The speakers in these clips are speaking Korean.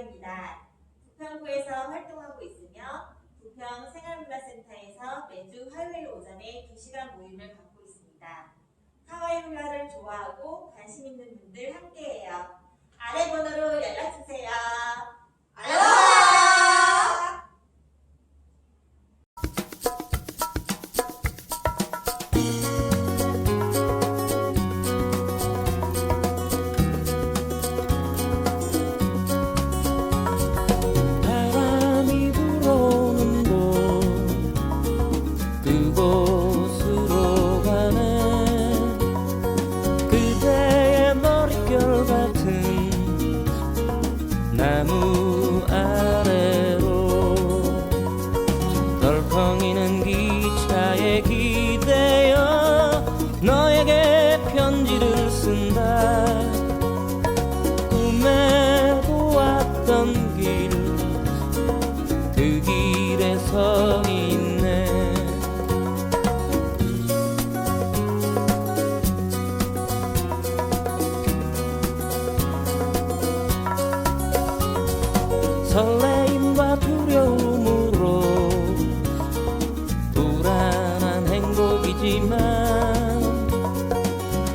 이화입니다. 부평구에서 활동하고 있으며 부평 생활문화센터에서 매주 화요일 오전에 2시간 모임을 갖고 그 길에 서 있네. 설레임과 두려움으로 불안한 행복이지만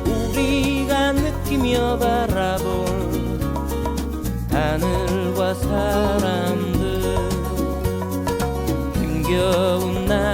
우리가 느끼며 바라볼 하늘과 사람 지겨운 날